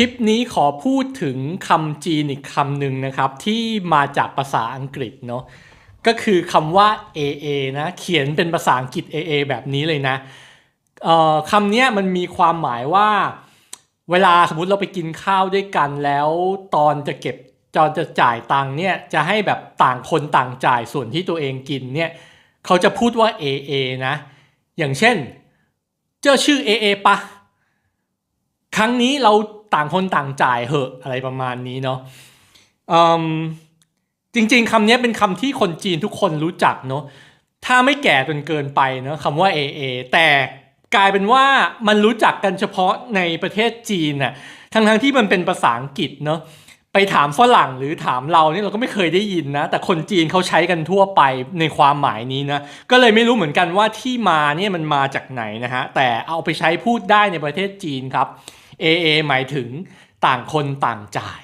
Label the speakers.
Speaker 1: คลิปนี้ขอพูดถึงคำจีนอีกคำหนึ่งนะครับ ที่มาจากภาษาอังกฤษเนาะก็คือคำว่า AA นะ เขียนเป็นภาษาอังกฤษ AA แบบนี้เลยนะคำนี้มันมีความหมายว่า เวลาสมมติเราไปกินข้าวด้วยกันแล้วตอนจะเก็บตอนจะจ่ายตังเนี่ยจะให้แบบต่างคนต่างจ่ายส่วนที่ตัวเองกินเนี่ยเขาจะพูดว่า AA นะ อย่างเช่น เจ้าชื่อ AA ปะครั้งนี้เรา ต่างคนต่างจ่ายเหอะอะไรประมาณนี้เนาะจริงๆคำนี้เป็นคำที่คนจีนทุกคนรู้จักเนาะถ้าไม่แก่จนเกินไปเนาะคำว่า AA แต่กลายเป็นว่ามันรู้จักกันเฉพาะในประเทศจีนน่ะทั้งๆที่มันเป็นภาษาอังกฤษเนาะไปถามฝรั่งหรือถามเราเนี่ยเราก็ไม่เคยได้ยินนะ แต่คนจีนเขาใช้กันทั่วไปในความหมายนี้นะก็เลยไม่รู้เหมือนกันว่าที่มาเนี่ยมันมาจากไหนนะฮะแต่เอาไปใช้พูดได้ในประเทศจีนครับ AA หมายถึงต่างคนต่างจ่าย